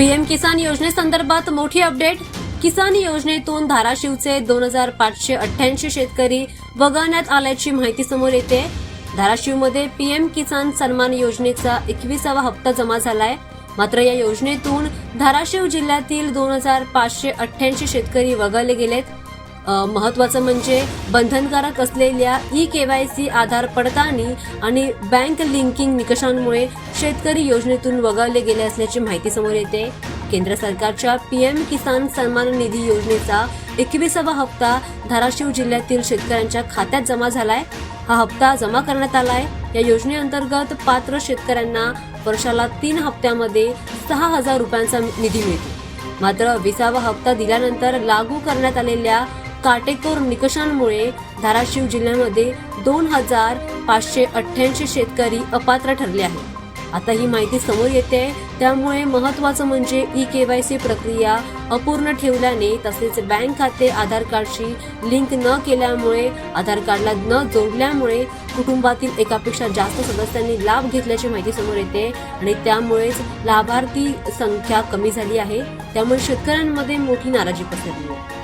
PM किसान योजनेसंदर्भात मोठी update. किसान योजनेतून धाराशिवचे दोन हजार पाचशे अठ्ठ्याऐंशी शेतकरी वगळण्यात आल्याची माहिती समोर येते. धाराशिवमध्ये पीएम किसान सन्मान योजनेचा एकविसावा हप्ता जमा झालाय. मात्र या योजनेतून धाराशिव जिल्ह्यातील दोन हजार पाचशे अठ्ठ्याऐंशी शेतकरी वगळले गेलेत. महत्वाचं म्हणजे बंधनकारक असलेल्या ई केवायसी आधार पडताळणी आणि बँक लिंकिंग निकषांमुळे शेतकरी योजनेतून वगळले गेले असल्याची माहिती समोर येते. केंद्र सरकारच्या पीएम किसान सन्मान निधी योजनेचा एकविसावा हप्ता धाराशिव जिल्ह्यातील शेतकऱ्यांच्या खात्यात जमा झालाय. हा हप्ता जमा करण्यात आलाय. या योजनेअंतर्गत पात्र शेतकऱ्यांना वर्षाला तीन हप्त्यामध्ये सहा हजार रुपयांचा निधी मिळतो. मात्र विसावा हप्ता दिल्यानंतर लागू करण्यात आलेल्या काटेकोर निकषांमुळे धाराशिव जिल्ह्यामध्ये दोन हजार पाचशे अठ्ठ्याऐंशी शेतकरी अपात्र ठरले आहेत. आता ही माहिती समोर येते त्यामुळे महत्वाचं म्हणजे ई केवायसी प्रक्रिया अपूर्ण ठेवल्याने तसेच बँक खाते आधार कार्डशी लिंक न केल्यामुळे आधार कार्डला न जोडल्यामुळे कुटुंबातील एकापेक्षा जास्त सदस्यांनी लाभ घेतल्याची माहिती समोर येते आणि त्यामुळेच लाभार्थी संख्या कमी झाली आहे. त्यामुळे शेतकऱ्यांमध्ये मोठी नाराजी पसरली आहे.